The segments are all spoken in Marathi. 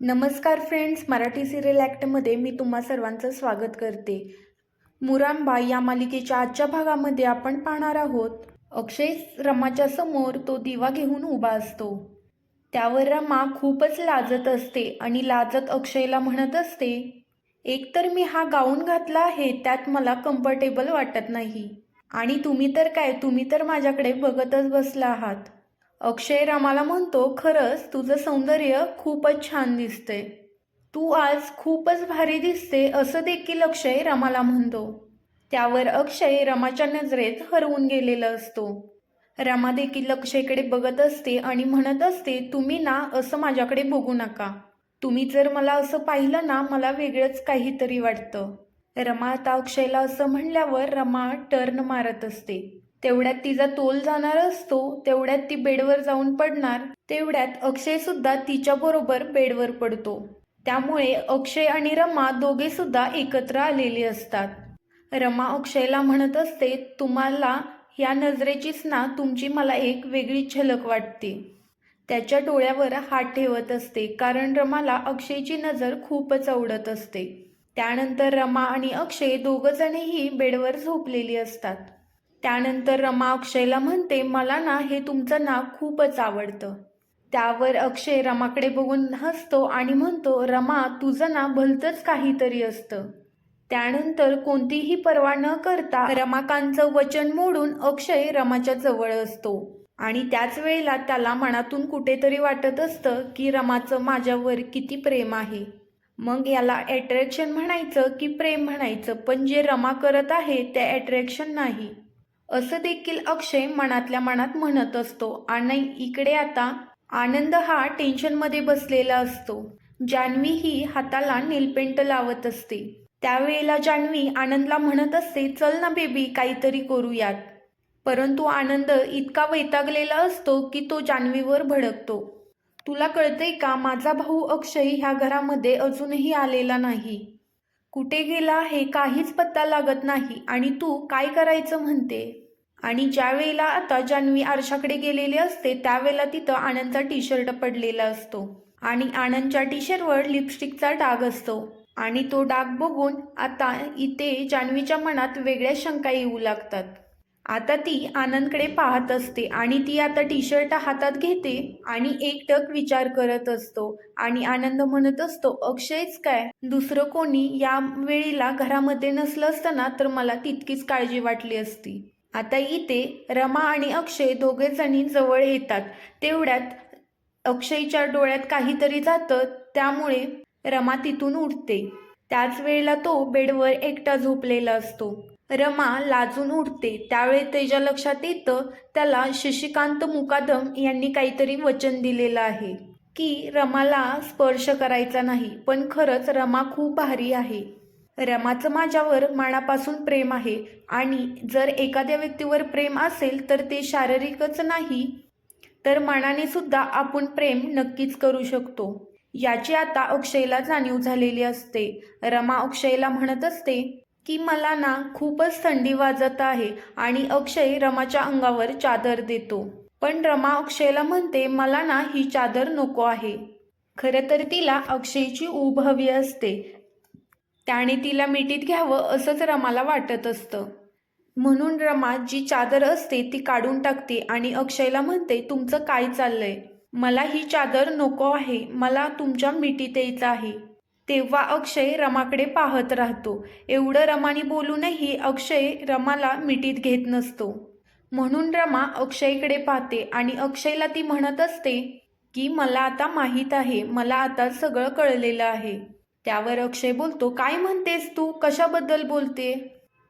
नमस्कार फ्रेंड्स मराठी सिरियल ॲक्टमध्ये मी तुम्हा सर्वांचं स्वागत करते. मुरांबा या मालिकेच्या आजच्या भागामध्ये आपण पाहणार आहोत. अक्षय रमाच्या समोर तो दिवा घेऊन उभा असतो. त्यावर रमा खूपच लाजत असते आणि लाजत अक्षयला म्हणत असते एकतर मी हा गाऊन घातला आहे त्यात मला कम्फर्टेबल वाटत नाही. आणि तुम्ही तर काय तुम्ही तर माझ्याकडे बघतच बसला आहात. अक्षय रामाला म्हणतो खरंच तुझं सौंदर्य खूपच छान दिसते तू आज खूपच भारी दिसते असं देखील अक्षय रमाला म्हणतो. त्यावर अक्षय रमाच्या नजरेत हरवून गेलेला असतो. रमा देखील अक्षयकडे बघत असते आणि म्हणत असते तुम्ही ना असं माझ्याकडे बघू नका. तुम्ही जर मला असं पाहिलं ना मला वेगळंच काहीतरी वाटतं. रमा आता अक्षयला असं म्हणल्यावर रमा टर्न मारत असते. तेवढ्यात तिचा तोल जाणार असतो तेवढ्यात ती बेडवर जाऊन पडणार तेवढ्यात अक्षय सुद्धा तिच्या बरोबर बेडवर पडतो. त्यामुळे अक्षय आणि रमा दोघे सुद्धा एकत्र आलेले असतात. रमा अक्षयला म्हणत असते तुम्हाला या नजरेचीच ना तुमची मला एक वेगळी झलक वाटते. त्याच्या डोळ्यावर हात ठेवत असते कारण रमाला अक्षयची नजर खूपच आवडत असते. त्यानंतर रमा आणि अक्षय दोघंजणही बेडवर झोपलेली असतात. त्यानंतर रमा अक्षयला म्हणते मला ना हे तुमचं नाव खूपच आवडतं. त्यावर अक्षय रमाकडे बघून हसतो आणि म्हणतो रमा तुझं ना भलतंच काहीतरी असतं. त्यानंतर कोणतीही पर्वा न करता रमाकांतचं वचन मोडून अक्षय रमाच्या जवळ असतो. आणि त्याच वेळेला त्याला मनातून कुठेतरी वाटत असतं की रमाचं माझ्यावर किती प्रेम आहे. मग याला अट्रॅक्शन म्हणायचं की प्रेम म्हणायचं पण जे रमा करत आहे ते अट्रॅक्शन नाही. असं देखील अक्षय मनातल्या मनात म्हणत असतो. आणि इकडे आता आनंद हा टेन्शनमध्ये बसलेला असतो. जान्हवी ही हाताला नीलपेंट लावत असते. त्यावेळेला जान्हवी आनंदला म्हणत असते चल ना बेबी काहीतरी करूयात. परंतु आनंद इतका वैतागलेला असतो की तो जान्हवीवर भडकतो. तुला कळतंय का माझा भाऊ अक्षय ह्या घरामध्ये अजूनही आलेला नाही. कुठे गेला हे काहीच पत्ता लागत नाही. आणि तू काय करायचं म्हणते? आणि ज्या वेळेला आता जान्हवी आरशाकडे गेलेली असते त्यावेळेला तिथं आनंदचा टी शर्ट पडलेला असतो. आणि आनंदच्या टी शर्टवर लिपस्टिकचा डाग असतो. आणि तो डाग बघून आता इथे जान्हवीच्या मनात वेगळ्या शंका येऊ लागतात. आता ती आनंदकडे पाहत असते आणि ती आता टी शर्ट हातात घेते आणि एकटक विचार करत असतो. आणि आनंद म्हणत असतो अक्षयच काय? दुसरं कोणी या वेळेला घरामध्ये नसलं असतं ना तर मला तितकीच काळजी वाटली असती. आता इथे रमा आणि अक्षय दोघे जणी जवळ येतात. तेवढ्यात अक्षयच्या डोळ्यात काहीतरी जातं त्यामुळे रमा तिथून उठते त्याच वेळेला तो बेडवर एकटा झोपलेला असतो. रमा लाजून उठते त्यावेळी त्याच्या लक्षात येतं त्याला शशिकांत मुकादम यांनी काहीतरी वचन दिलेलं आहे. की रमाला स्पर्श करायचा नाही पण खरंच रमा खूप भारी आहे. रमाचं माझ्यावर मनापासून प्रेम आहे. आणि जर एखाद्या व्यक्तीवर प्रेम असेल तर ते शारीरिकच नाही तर मनाने सुद्धा आपण प्रेम नक्कीच करू शकतो. याची आता अक्षयला जाणीव झालेली असते. रमा अक्षयला म्हणत असते की मला ना खूपच थंडी वाजत आहे आणि अक्षय रमाच्या अंगावर चादर देतो. पण रमा अक्षयला म्हणते मला ना ही चादर नको आहे. खरं तर तिला अक्षयची ऊब हवी असते. त्याने तिला मिठीत घ्यावं असंच रमाला वाटत असतं. म्हणून रमा जी चादर असते ती काढून टाकते आणि अक्षयला म्हणते तुमचं काय चाललंय? मला ही चादर नको आहे. मला तुमच्या मिठीत यायचं आहे. तेव्हा अक्षय रमाकडे पाहत राहतो. एवढं रमाने बोलूनही अक्षय रमाला मिठीत घेत नसतो. म्हणून रमा अक्षयकडे पाहते आणि अक्षयला ती म्हणत असते की मला आता माहीत आहे. मला आता सगळं कळलेलं आहे. त्यावर अक्षय बोलतो काय म्हणतेस तू? कशाबद्दल बोलते?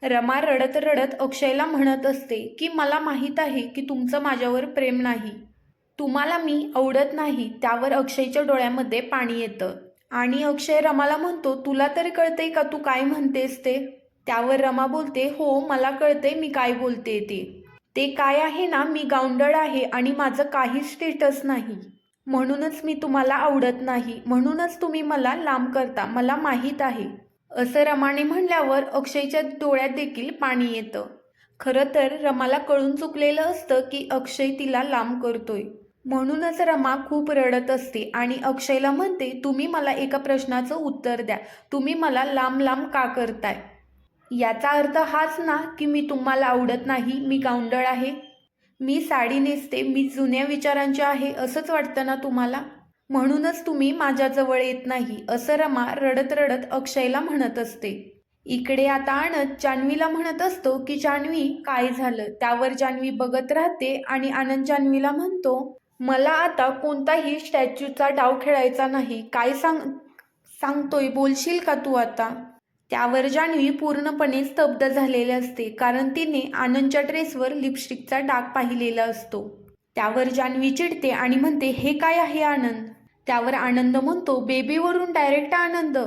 रमा रडत रडत अक्षयला म्हणत असते की मला माहीत आहे की तुमचं माझ्यावर प्रेम नाही. तुम्हाला मी आवडत नाही. त्यावर अक्षयच्या डोळ्यामध्ये पाणी येतं. आणि अक्षय रमाला म्हणतो तुला तर कळते का तू काय म्हणतेस ते? त्यावर रमा बोलते हो मला कळते मी काय बोलते ते. ते काय आहे ना मी गावंडळ आहे आणि माझं काही स्टेटस नाही. म्हणूनच मी तुम्हाला आवडत नाही. म्हणूनच तुम्ही मला लांब करता. मला माहीत आहे. असं रमाने म्हणल्यावर अक्षयच्या डोळ्यात देखील पाणी येतं. खरं तर रमाला कळून चुकलेलं असतं की अक्षय तिला लांब करतोय. म्हणूनच रमा खूप रडत असते आणि अक्षयला म्हणते तुम्ही मला एका प्रश्नाचं उत्तर द्या. तुम्ही मला लांब लांब का करताय? याचा अर्थ हाच ना की मी तुम्हाला आवडत नाही मी गावंडळ आहे? मी साडी नेसते मी जुन्या विचारांची आहे असंच वाटतं ना तुम्हाला? म्हणूनच तुम्ही माझ्याजवळ येत नाही असं रमा रडत रडत अक्षयला म्हणत असते. इकडे आता आणत जान्हवीला म्हणत असतो की जान्हवी काय झालं? त्यावर जान्हवी बघत राहते आणि आनंद जान्हवीला म्हणतो मला आता कोणताही स्टॅच्यूचा डाव खेळायचा नाही. काय सांग सांगतोय? बोलशील का तू आता? त्यावर जान्हवी पूर्णपणे स्तब्ध झालेले असते कारण तिने आनंदच्या ड्रेसवर लिपस्टिकचा डाग पाहिलेला असतो. त्यावर जान्हवी चिडते आणि म्हणते हे काय आहे आनंद? त्यावर आनंद म्हणतो बेबीवरून डायरेक्ट आनंद.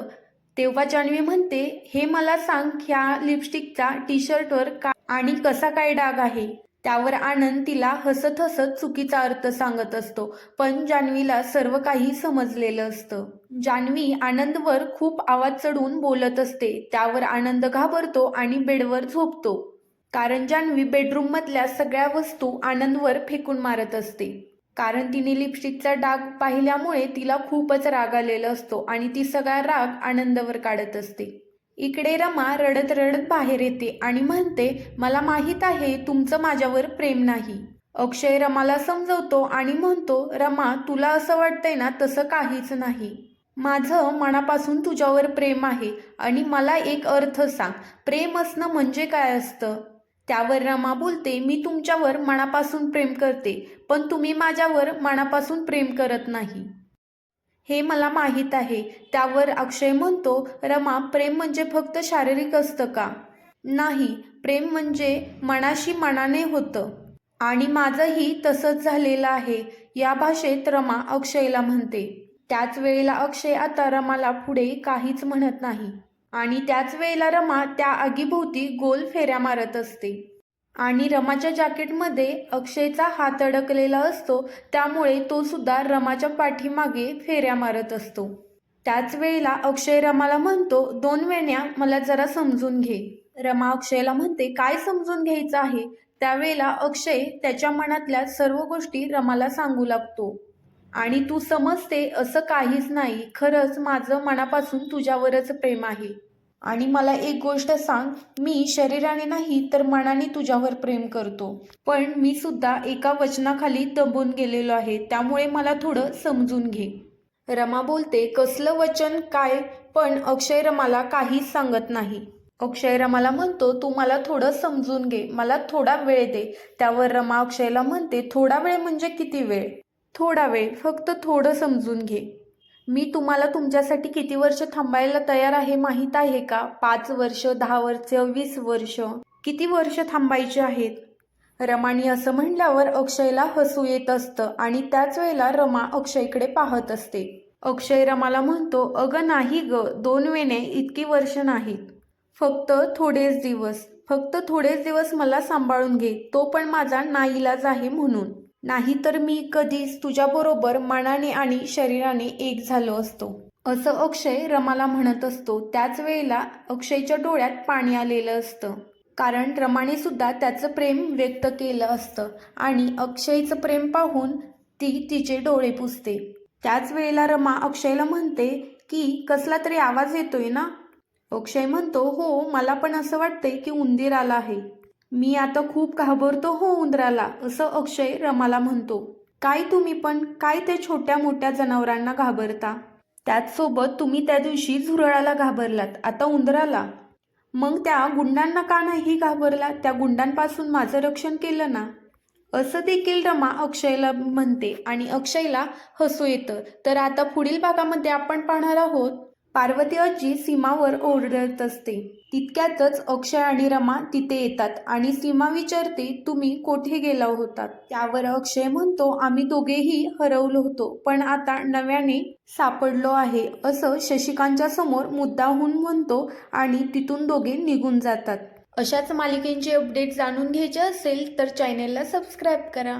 तेव्हा जान्हवी म्हणते हे मला सांग ह्या लिपस्टिकचा टी शर्टवर का आणि कसा काय डाग आहे? त्यावर आनंद तिला हसत हसत चुकीचा अर्थ सांगत असतो. पण जान्हवीला सर्व काही समजलेलं असतं. जान्हवी आनंदवर खूप आवाज चढवून बोलत असते. त्यावर आनंद घाबरतो आणि बेडवर झोपतो. कारण जान्हवी बेडरूममधल्या सगळ्या वस्तू आनंदवर फेकून मारत असते. कारण तिने लिपस्टिकचा डाग पाहिल्यामुळे तिला खूपच राग आलेला असतो आणि ती सगळा राग आनंदवर काढत असते. इकडे रमा रडत रडत बाहेर येते आणि म्हणते मला माहीत आहे तुमचं माझ्यावर प्रेम नाही. अक्षय रमाला समजवतो आणि म्हणतो रमा तुला असं वाटतंय ना तसं काहीच नाही. माझं मनापासून तुझ्यावर प्रेम आहे आणि मला एक अर्थ सांग. प्रेम असणं म्हणजे काय असतं? त्यावर रमा बोलते मी तुमच्यावर मनापासून प्रेम करते पण तुम्ही माझ्यावर मनापासून प्रेम करत नाही. हे मला माहीत आहे. त्यावर अक्षय म्हणतो रमा प्रेम म्हणजे फक्त शारीरिक असतं का? नाही प्रेम म्हणजे मनाशी मनाने होतं. आणि माझंही तसंच झालेलं आहे. या भाषेत रमा अक्षयला म्हणते. त्याच वेळेला अक्षय आता रमाला पुढे काहीच म्हणत नाही. आणि त्याच वेळेला रमा त्या आगीभोवती गोल फेऱ्या मारत असते. आणि रमाच्या जॅकेटमध्ये अक्षयचा हात अडकलेला असतो त्यामुळे तो सुद्धा रमाच्या पाठीमागे फेऱ्या मारत असतो. त्याच वेळेला अक्षय रमाला म्हणतो दोन वेण्या मला जरा समजून घे. रमा अक्षयला म्हणते काय समजून घ्यायचं आहे? त्यावेळेला अक्षय त्याच्या मनातल्या सर्व गोष्टी रमाला सांगू लागतो. आणि तू समजते असं काहीच नाही. खरंच माझं मनापासून तुझ्यावरच प्रेम आहे. आणि मला एक गोष्ट सांग मी शरीराने नाही तर मनाने तुझ्यावर प्रेम करतो. पण मी सुद्धा एका वचनाखाली दबून गेलेलो आहे त्यामुळे मला थोडं समजून घे. रमा बोलते कसलं वचन? काय? पण अक्षय रमाला काहीच सांगत नाही. अक्षय रमाला म्हणतो तू मला थोडं समजून घे मला थोडा वेळ दे. त्यावर रमा अक्षयला म्हणते थोडा वेळ म्हणजे किती वेळ? थोडा वेळ फक्त थोडं समजून घे. मी तुम्हाला तुमच्यासाठी किती वर्ष थांबायला तयार आहे माहीत आहे का? पाच वर्ष दहा वर्ष वीस वर्ष? किती वर्ष थांबायचे आहेत? रमानी असं म्हणल्यावर अक्षयला हसू येत असतं आणि त्याच वेळेला रमा अक्षयकडे पाहत असते. अक्षय रमाला म्हणतो अगं नाही ग दोन वेणे इतकी वर्ष नाहीत. फक्त थोडेच दिवस. फक्त थोडेच दिवस मला सांभाळून घे. तो पण माझा नाईलाज आहे म्हणून. नाहीतर मी कधीच तुझ्याबरोबर मनाने आणि शरीराने एक झालो असतो. असं अक्षय रमाला म्हणत असतो. त्याच वेळेला अक्षयच्या डोळ्यात पाणी आलेलं असतं. कारण रमाने सुद्धा त्याचं प्रेम व्यक्त केलं असतं आणि अक्षयचं प्रेम पाहून ती तिचे डोळे पुसते. त्याच वेळेला रमा अक्षयला म्हणते की कसला तरी आवाज येतोय ना? अक्षय म्हणतो हो मला पण असं वाटतंय की उंदीर आला आहे. मी आता खूप घाबरतो हो उंदराला असं अक्षय रमाला म्हणतो. काय तुम्ही पण काय ते छोट्या मोठ्या जनावरांना घाबरता? त्याचसोबत तुम्ही त्या दिवशी झुरळाला घाबरलात आता उंदराला? मग त्या गुंडांना का नाही घाबरला? त्या गुंडांपासून माझं रक्षण केलं ना? असं देखील रमा अक्षयला म्हणते आणि अक्षयला हसू येतं. तर आता पुढील भागामध्ये आपण पाहणार आहोत. पार्वती आजी सीमावर ओरडत असते. तितक्यातच अक्षय आणि रमा तिथे येतात आणि सीमा विचारते तुम्ही कोठे गेला होतात त्यावर अक्षय म्हणतो आम्ही दोघेही हरवलो होतो पण आता नव्याने सापडलो आहे असं शशिकांतच्या समोर मुद्दाहून म्हणतो आणि तिथून दोघे निघून जातात. अशाच मालिकेंचे अपडेट जाणून घ्यायचे असेल तर चॅनेलला सबस्क्राईब करा.